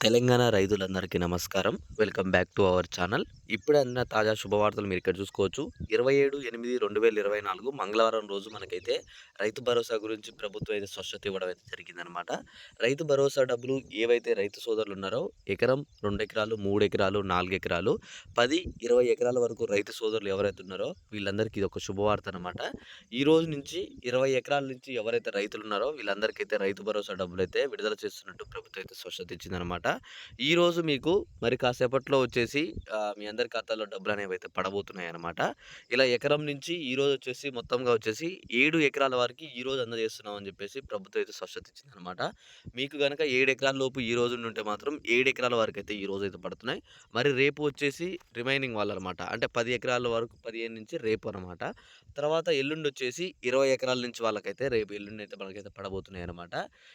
తెలంగాణ రైతులందరికీ నమస్కారం. Welcome back to our channel. ఇప్పుడే అందిన తాజా శుభవార్తలు మీరు ఇక్కడ చూసుకోవచ్చు. ఇరవై ఏడు ఎనిమిది రెండు వేల ఇరవై నాలుగు మంగళవారం రోజు మనకైతే రైతు భరోసా గురించి ప్రభుత్వం అయితే స్పష్టత ఇవ్వడం అయితే జరిగిందనమాట రైతు భరోసా డబ్బులు ఏవైతే రైతు సోదరులు ఉన్నారో ఎకరం రెండు ఎకరాలు మూడు ఎకరాలు నాలుగు ఎకరాలు పది ఇరవై ఎకరాల వరకు రైతు సోదరులు ఎవరైతే ఉన్నారో వీళ్ళందరికీ ఇది ఒక శుభవార్త అనమాట ఈ రోజు నుంచి ఇరవై ఎకరాల నుంచి ఎవరైతే రైతులు ఉన్నారో వీళ్ళందరికీ అయితే రైతు భరోసా డబ్బులు అయితే విడుదల చేస్తున్నట్టు ప్రభుత్వం అయితే స్పష్టత ఇచ్చిందనమాట ఈరోజు మీకు మరి కాసేపట్లో వచ్చేసి మీ అందరి ఖాతాలో డబ్బులు అనేవి అయితే పడబోతున్నాయి అనమాట ఇలా ఎకరం నుంచి ఈరోజు వచ్చేసి మొత్తంగా వచ్చేసి ఏడు ఎకరాల వారికి ఈరోజు అందజేస్తున్నాం అని చెప్పేసి ప్రభుత్వం అయితే స్పష్టత ఇచ్చిందనమాట. మీకు కనుక ఏడు ఎకరాల లోపు ఈ రోజు ఉంటే మాత్రం ఏడు ఎకరాల వరకు అయితే ఈ రోజు అయితే పడుతున్నాయి. మరి రేపు వచ్చేసి రిమైనింగ్ వాళ్ళు అనమాట అంటే పది ఎకరాల వరకు పదిహేను నుంచి రేపు అనమాట. తర్వాత ఎల్లుండి వచ్చేసి ఇరవై ఎకరాల నుంచి వాళ్ళకైతే రేపు ఎల్లుండి అయితే మనకైతే పడబోతున్నాయి అనమాట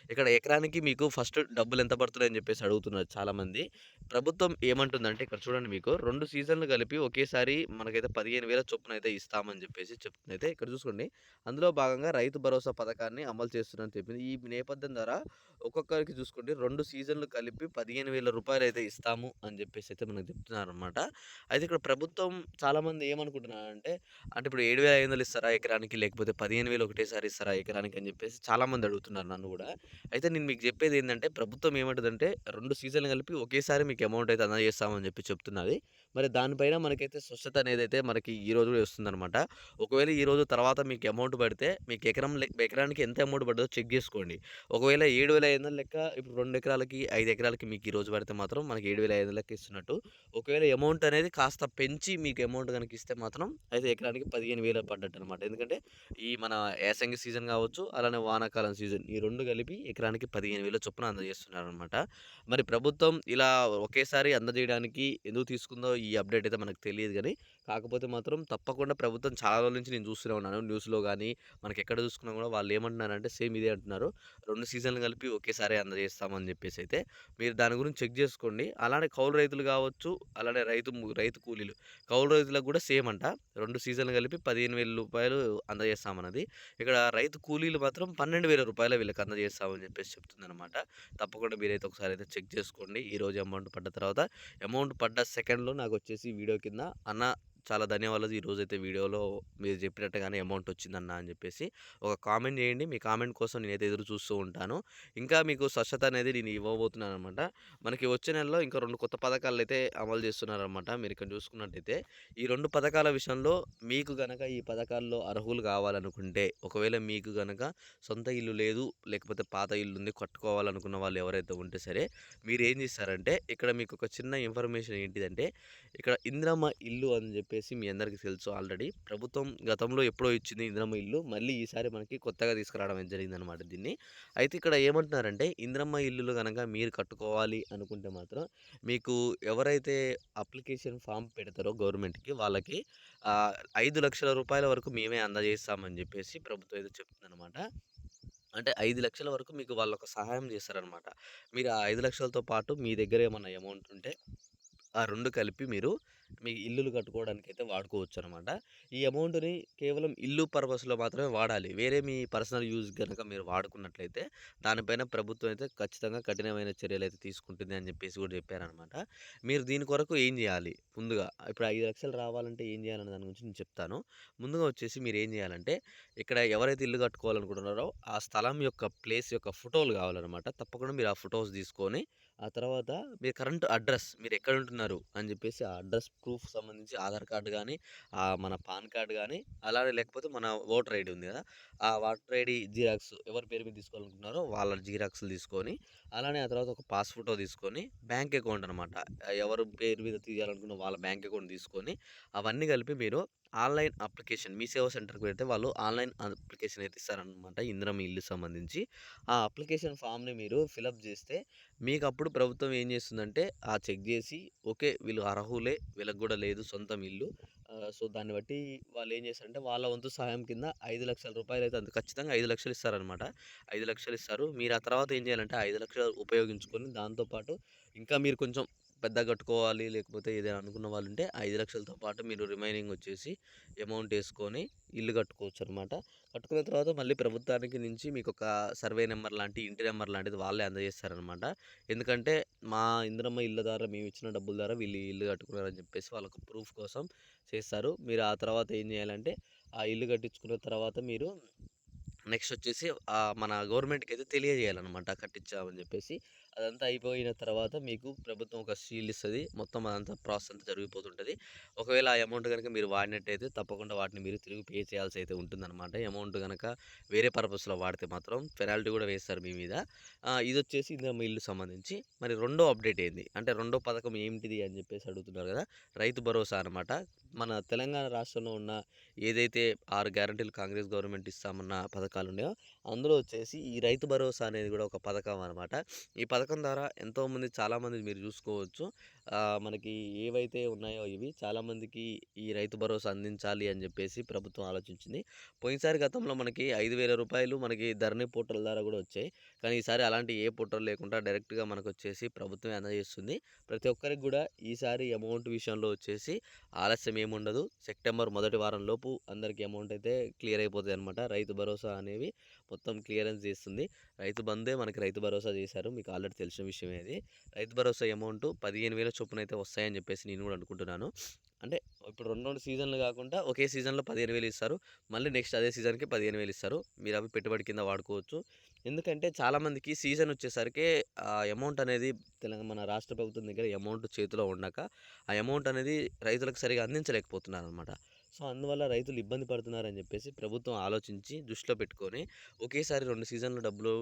ఇక్కడ ఎకరానికి మీకు ఫస్ట్ డబ్బులు ఎంత పడుతున్నాయని చెప్పేసి అడుగుతున్నారు చాలామంది. ప్రభుత్వం ఏమంటుందంటే ఇక్కడ చూడండి మీకు రెండు సీజన్లు కలిపి ఒకేసారి మనకైతే పదిహేను వేల చొప్పున అయితే ఇస్తామని చెప్పేసి చెప్తుంది అయితే ఇక్కడ చూసుకోండి. అందులో భాగంగా రైతు భరోసా పథకాన్ని అమలు చేస్తున్నారని చెప్పింది. ఈ నేపథ్యం ద్వారా ఒక్కొక్కరికి చూసుకోండి రెండు సీజన్లు కలిపి పదిహేను వేల రూపాయలు అయితే ఇస్తాము అని చెప్పేసి అయితే మనకు చెప్తున్నారు అనమాట అయితే ఇక్కడ ప్రభుత్వం చాలామంది ఏమనుకుంటున్నారంటే అంటే ఇప్పుడు ఏడు వేల ఐదు వందలు ఇస్తారా ఎకరానికి లేకపోతే పదిహేను వేలు ఒకటేసారి ఇస్తారా ఎకరానికి అని చెప్పేసి చాలామంది అడుగుతున్నారు నన్ను కూడా. అయితే నేను మీకు చెప్పేది ఏంటంటే ప్రభుత్వం ఏమంటుందంటే రెండు సీజన్లు కలిపి ఒకేసారి మీకు అమౌంట్ అయితే అందజేస్తామని చెప్పి చెప్తున్నది. మరి దానిపైన మనకైతే స్వచ్ఛత అనేది అయితే మనకి ఈ రోజు వస్తుందన్నమాట. ఒకవేళ ఈ రోజు తర్వాత మీకు అమౌంట్ పడితే మీకు ఎకరం ఎకరానికి ఎంత అమౌంట్ పడుతుందో చెక్ చేసుకోండి. ఒకవేళ ఏడు వేల ఐదు లెక్క ఇప్పుడు రెండు ఎకరాలకి ఐదు ఎకరాలకి మీకు ఈ రోజు పడితే మాత్రం మనకి ఏడు వేల ఐదు లెక్క ఇస్తున్నట్టు. ఒకవేళ అమౌంట్ అనేది కాస్త పెంచి మీకు అమౌంట్ కనుక ఇస్తే మాత్రం అయితే ఎకరానికి పదిహేను వేలు పడ్డట్టు అనమాట ఎందుకంటే ఈ మన యాసంగి సీజన్ కావచ్చు అలానే వానాకాలం సీజన్ ఈ రెండు కలిపి ఎకరానికి పదిహేను వేల చొప్పున అందజేస్తున్నారు అనమాట మరి ప్రభుత్వం ఇలా ఒకేసారి అందజేయడానికి ఎందుకు తీసుకుందో ఈ అప్డేట్ అయితే మనకు తెలియదు కానీ కాకపోతే మాత్రం తప్పకుండా ప్రభుత్వం చాలా రోజుల నుంచి నేను చూస్తూనే ఉన్నాను. న్యూస్లో కానీ మనకి ఎక్కడ చూసుకున్నా కూడా వాళ్ళు ఏమంటున్నారంటే సేమ్ ఇదే అంటున్నారు. రెండు సీజన్లు కలిపి ఒకేసారి అందజేస్తామని చెప్పేసి అయితే మీరు దాని గురించి చెక్ చేసుకోండి. అలానే కౌలు రైతులు కావచ్చు అలానే రైతు రైతు కూలీలు. కౌలు రైతులకు కూడా సేమ్ అంట. రెండు సీజన్లు కలిపి పదిహేను వేల రూపాయలు అందజేస్తామన్నది. ఇక్కడ రైతు కూలీలు మాత్రం పన్నెండు వేల రూపాయలు వీళ్ళకి అందజేస్తామని చెప్పేసి చెప్తుందనమాట తప్పకుండా మీరైతే ఒకసారి అయితే చెక్ చేసుకోండి. ఈరోజు అమౌంట్ పడ్డ తర్వాత అమౌంట్ పడ్డ సెకండ్లో నాకు వచ్చేసి వీడియో కింద అన్న చాలా ధన్యవాదాలు. ఈరోజైతే వీడియోలో మీరు చెప్పినట్టుగానే అమౌంట్ వచ్చిందన్న అని చెప్పేసి ఒక కామెంట్ చేయండి. మీ కామెంట్ కోసం నేనైతే ఎదురు చూస్తూ ఉంటాను. ఇంకా మీకు స్వచ్ఛత అనేది నేను ఇవ్వబోతున్నాను అనమాట మనకి వచ్చే నెలలో ఇంకా రెండు కొత్త పథకాలు అయితే అమలు చేస్తున్నారనమాట మీరు ఇక్కడ చూసుకున్నట్టయితే ఈ రెండు పథకాల విషయంలో మీకు గనక ఈ పథకాల్లో అర్హులు కావాలనుకుంటే ఒకవేళ మీకు గనక సొంత ఇల్లు లేదు లేకపోతే పాత ఇల్లు ఉంది కట్టుకోవాలనుకున్న వాళ్ళు ఎవరైతే ఉంటే సరే మీరు ఏం చేస్తారంటే ఇక్కడ మీకు ఒక చిన్న ఇన్ఫర్మేషన్ ఏంటిదంటే ఇక్కడ ఇంద్రమ్మ ఇల్లు అని చెప్పి చెప్పేసి మీ అందరికీ తెలుసు ఆల్రెడీ. ప్రభుత్వం గతంలో ఎప్పుడో ఇచ్చింది ఇంద్రమ్మ ఇల్లు. మళ్ళీ ఈసారి మనకి కొత్తగా తీసుకురావడం జరిగిందనమాట దీన్ని. అయితే ఇక్కడ ఏమంటున్నారంటే ఇంద్రమ్మ ఇల్లులు కనుక మీరు కట్టుకోవాలి అనుకుంటే మాత్రం మీకు ఎవరైతే అప్లికేషన్ ఫామ్ పెడతారో గవర్నమెంట్కి వాళ్ళకి ఐదు లక్షల రూపాయల వరకు మేమే అందజేస్తామని చెప్పేసి ప్రభుత్వం అయితే చెప్తుందనమాట అంటే ఐదు లక్షల వరకు మీకు వాళ్ళొక సహాయం చేస్తారనమాట మీరు ఆ ఐదు లక్షలతో పాటు మీ దగ్గర ఏమన్నా అమౌంట్ ఉంటే ఆ రెండు కలిపి మీరు మీ ఇల్లులు కట్టుకోవడానికి అయితే వాడుకోవచ్చు అనమాట ఈ అమౌంట్ని కేవలం ఇల్లు పర్పస్లో మాత్రమే వాడాలి. వేరే మీ పర్సనల్ యూజ్ కనుక మీరు వాడుకున్నట్లయితే దానిపైన ప్రభుత్వం అయితే ఖచ్చితంగా కఠినమైన చర్యలు అయితే తీసుకుంటుంది అని చెప్పేసి కూడా చెప్పారనమాట. మీరు దీని కొరకు ఏం చేయాలి? ముందుగా ఇప్పుడు ఐదు లక్షలు రావాలంటే ఏం చేయాలనే దాని గురించి నేను చెప్తాను. ముందుగా వచ్చేసి మీరు ఏం చేయాలంటే ఇక్కడ ఎవరైతే ఇల్లు కట్టుకోవాలనుకుంటున్నారో ఆ స్థలం యొక్క ప్లేస్ యొక్క ఫోటోలు కావాలన్నమాట తప్పకుండా మీరు ఆ ఫొటోస్ తీసుకొని ఆ తర్వాత మీ కరెంట్ అడ్రస్ మీరు ఎక్కడ ఉంటున్నారు అని చెప్పేసి ఆ అడ్రస్ ప్రూఫ్ సంబంధించి ఆధార్ కార్డు కానీ మన పాన్ కార్డు కానీ అలానే లేకపోతే మన ఓటర్ ఐడి ఉంది కదా ఆ ఓటర్ ఐడి జిరాక్స్ ఎవరి పేరు మీద తీసుకోవాలనుకుంటున్నారో వాళ్ళ జిరాక్స్లు తీసుకొని అలానే ఆ తర్వాత ఒక పాస్ ఫోటో తీసుకొని బ్యాంక్ అకౌంట్ అనమాట ఎవరు పేరు మీద తీయాలనుకున్న వాళ్ళ బ్యాంక్ అకౌంట్ తీసుకొని అవన్నీ కలిపి మీరు ఆన్లైన్ అప్లికేషన్ మీ సేవా సెంటర్కి పెడితే వాళ్ళు ఆన్లైన్ అప్లికేషన్ అయితే ఇస్తారనమాట ఇంద్రం ఇల్లు సంబంధించి. ఆ అప్లికేషన్ ఫామ్ని మీరు ఫిలప్ చేస్తే మీకు అప్పుడు ప్రభుత్వం ఏం చేస్తుందంటే ఆ చెక్ చేసి ఓకే వీళ్ళు అర్హులే వీళ్ళకి కూడా లేదు సొంతం ఇల్లు. సో దాన్ని బట్టి వాళ్ళు ఏం చేస్తారంటే వాళ్ళ వంతు సహాయం కింద ఐదు లక్షల రూపాయలు అయితే అంత ఖచ్చితంగా ఐదు లక్షలు ఇస్తారనమాట ఐదు లక్షలు ఇస్తారు. మీరు ఆ తర్వాత ఏం చేయాలంటే ఐదు లక్షలు ఉపయోగించుకొని దాంతోపాటు ఇంకా మీరు కొంచెం పెద్ద కట్టుకోవాలి లేకపోతే ఏదైనా అనుకున్న వాళ్ళు ఉంటే ఐదు లక్షలతో పాటు మీరు రిమైనింగ్ వచ్చేసి అమౌంట్ వేసుకొని ఇల్లు కట్టుకోవచ్చు అనమాట కట్టుకున్న తర్వాత మళ్ళీ ప్రభుత్వానికి నుంచి మీకు ఒక సర్వే నెంబర్ లాంటి ఇంటి నెంబర్ లాంటిది వాళ్ళే అందజేస్తారనమాట. ఎందుకంటే మా ఇంద్రమ్మ ఇళ్ళ ద్వారా మేము ఇచ్చిన డబ్బుల ద్వారా వీళ్ళు ఇల్లు కట్టుకున్నారని చెప్పేసి వాళ్ళకు ప్రూఫ్ కోసం చేస్తారు. మీరు ఆ తర్వాత ఏం చేయాలంటే ఆ ఇల్లు కట్టించుకున్న తర్వాత మీరు నెక్స్ట్ వచ్చేసి మన గవర్నమెంట్కి అయితే తెలియజేయాలన్నమాట కట్టించామని చెప్పేసి. అదంతా అయిపోయిన తర్వాత మీకు ప్రభుత్వం ఒక సీల్ ఇస్తుంది. మొత్తం అదంతా ప్రాసెస్ అంతా జరిగిపోతుంటుంది. ఒకవేళ ఆ అమౌంట్ కనుక మీరు వాడినట్టయితే తప్పకుండా వాటిని మీరు తిరిగి పే చేయాల్సి అయితే ఉంటుందన్నమాట అమౌంట్ కనుక వేరే పర్పస్లో వాడితే మాత్రం పెనాల్టీ కూడా వేస్తారు మీ మీద. ఇది వచ్చేసి ఇందిరమ్మ ఇల్లు సంబంధించి మరి రెండో అప్డేట్ ఏంది? అంటే రెండో పథకం ఏంటిది అని చెప్పేసి అడుగుతున్నారు కదా? రైతు భరోసా అనమాట. మన తెలంగాణ రాష్ట్రంలో ఉన్న ఏదైతే ఆరు గ్యారంటీలు కాంగ్రెస్ గవర్నమెంట్ ఇస్తామన్న పథకాలు ఉన్నాయో అందులో వచ్చేసి ఈ రైతు భరోసా అనేది కూడా ఒక పథకం అనమాట ఈ పథకం ద్వారా ఎంతోమంది చాలామంది మీరు చూసుకోవచ్చు. మనకి ఏవైతే ఉన్నాయో ఇవి చాలామందికి ఈ రైతు భరోసా అందించాలి అని చెప్పేసి ప్రభుత్వం ఆలోచించింది. పోయినసారి గతంలో మనకి ఐదు వేల రూపాయలు మనకి ధరణి పోర్టల్ ద్వారా కూడా వచ్చాయి. కానీ ఈసారి అలాంటి ఏ పోర్టల్ లేకుండా డైరెక్ట్గా మనకు వచ్చేసి ప్రభుత్వమే అందజేస్తుంది. ప్రతి ఒక్కరికి కూడా ఈసారి అమౌంట్ విషయంలో వచ్చేసి ఆలస్యం ఏముండదు. సెప్టెంబర్ మొదటి వారం లోపు అందరికీ అమౌంట్ అయితే క్లియర్ అయిపోతుంది అనమాట రైతు భరోసా అనేవి మొత్తం క్లియరెన్స్ చేస్తుంది. రైతు బందే మనకి రైతు భరోసా చేశారు. మీకు ఆల్రెడీ తెలిసిన విషయం ఏది రైతు భరోసా అమౌంట్ పదిహేను వేల చొప్పున అయితే వస్తాయని చెప్పేసి నేను కూడా అనుకుంటున్నాను. అంటే ఇప్పుడు రెండు రెండు సీజన్లు కాకుండా ఒకే సీజన్లో పదిహేను వేలు ఇస్తారు. మళ్ళీ నెక్స్ట్ అదే సీజన్కి పదిహేను వేలు ఇస్తారు. మీరు అవి పెట్టుబడి కింద వాడుకోవచ్చు. ఎందుకంటే చాలామందికి సీజన్ వచ్చేసరికి ఆ అమౌంట్ అనేది తెలంగాణ మన రాష్ట్ర ప్రభుత్వం దగ్గర అమౌంట్ చేతిలో ఉండక ఆ అమౌంట్ అనేది రైతులకు సరిగా అందించలేకపోతున్నారు అనమాట సో అందువల్ల రైతులు ఇబ్బంది పడుతున్నారని చెప్పేసి ప్రభుత్వం ఆలోచించి దృష్టిలో పెట్టుకొని ఒకేసారి రెండు సీజన్లు డబ్బులు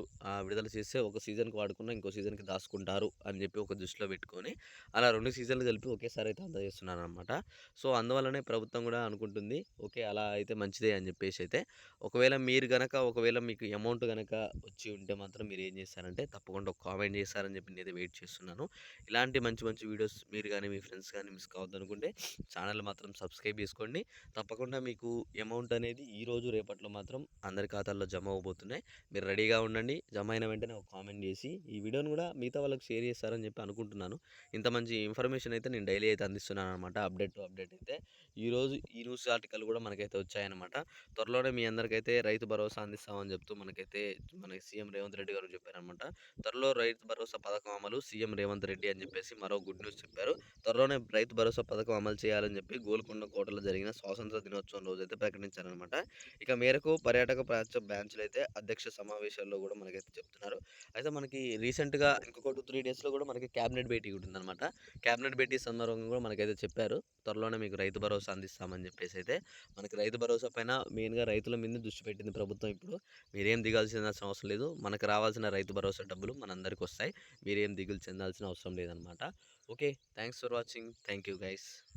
విడుదల చేస్తే ఒక సీజన్కి వాడుకున్న ఇంకో సీజన్కి దాచుకుంటారు అని చెప్పి ఒక దృష్టిలో పెట్టుకొని అలా రెండు సీజన్లు కలిపి ఒకేసారి అయితే అందజేస్తున్నారు అనమాట సో అందువల్లనే ప్రభుత్వం కూడా అనుకుంటుంది ఓకే అలా అయితే మంచిదే అని చెప్పేసి అయితే. ఒకవేళ మీరు గనక ఒకవేళ మీకు అమౌంట్ కనుక వచ్చి ఉంటే మాత్రం మీరు ఏం చేస్తారంటే తప్పకుండా ఒక కామెంట్ చేస్తారని చెప్పి నేను వెయిట్ చేస్తున్నాను. ఇలాంటి మంచి మంచి వీడియోస్ మీరు కానీ మీ ఫ్రెండ్స్ కానీ మిస్ కావద్దనుకుంటే ఛానల్ మాత్రం సబ్స్క్రైబ్ చేసుకోండి. తప్పకుండా మీకు అమౌంట్ అనేది ఈ రోజు రేపట్లో మాత్రం అందరి ఖాతాల్లో జమ అవబోతున్నాయి. మీరు రెడీగా ఉండండి. జమ అయిన వెంటనే ఒక కామెంట్ చేసి ఈ వీడియోని కూడా మిగతా వాళ్ళకి షేర్ చేస్తారని చెప్పి అనుకుంటున్నాను. ఇంత మంచి ఇన్ఫర్మేషన్ అయితే నేను డైలీ అయితే అందిస్తున్నాను అనమాట అప్డేట్ టు అప్డేట్ అయితే. ఈరోజు ఈ న్యూస్ ఆర్టికల్ కూడా మనకైతే వచ్చాయన్నమాట. త్వరలోనే మీ అందరికైతే రైతు భరోసా అందిస్తామని చెప్తూ మనకైతే మనకి సీఎం రేవంత్ రెడ్డి గారు చెప్పారనమాట త్వరలో రైతు భరోసా పథకం అమలు సీఎం రేవంత్ రెడ్డి అని చెప్పేసి మరో గుడ్ న్యూస్ చెప్పారు. త్వరలోనే రైతు భరోసా పథకం అమలు చేయాలని చెప్పి గోల్కొండ కోటలో జరిగిన స్వాతంత్ర దినోత్సవం రోజు అయితే ప్రకటించారనమాట ఇక మేరకు పర్యాటక ప్రాంత బ్రాంచ్లు అయితే అధ్యక్ష సమావేశాల్లో కూడా మనకైతే చెప్తున్నారు. అయితే మనకి రీసెంట్గా ఇంకొక టూ త్రీ డేస్లో కూడా మనకి క్యాబినెట్ భేటీ ఉంటుందన్నమాట. క్యాబినెట్ భేటీ సందర్భంగా కూడా మనకైతే చెప్పారు. త్వరలోనే మీకు రైతు భరోసా అందిస్తామని చెప్పేసి అయితే మనకి రైతు భరోసా పైన మెయిన్గా రైతుల మీద దృష్టి పెట్టింది ప్రభుత్వం ఇప్పుడు. మీరేం దిగాల్సిన అవసరం లేదు. మనకు రావాల్సిన రైతు భరోసా డబ్బులు మనందరికి వస్తాయి మీరేం దిగులు చెందాల్సిన అవసరం లేదనమాట. Okay. Thanks for watching. Thank you guys.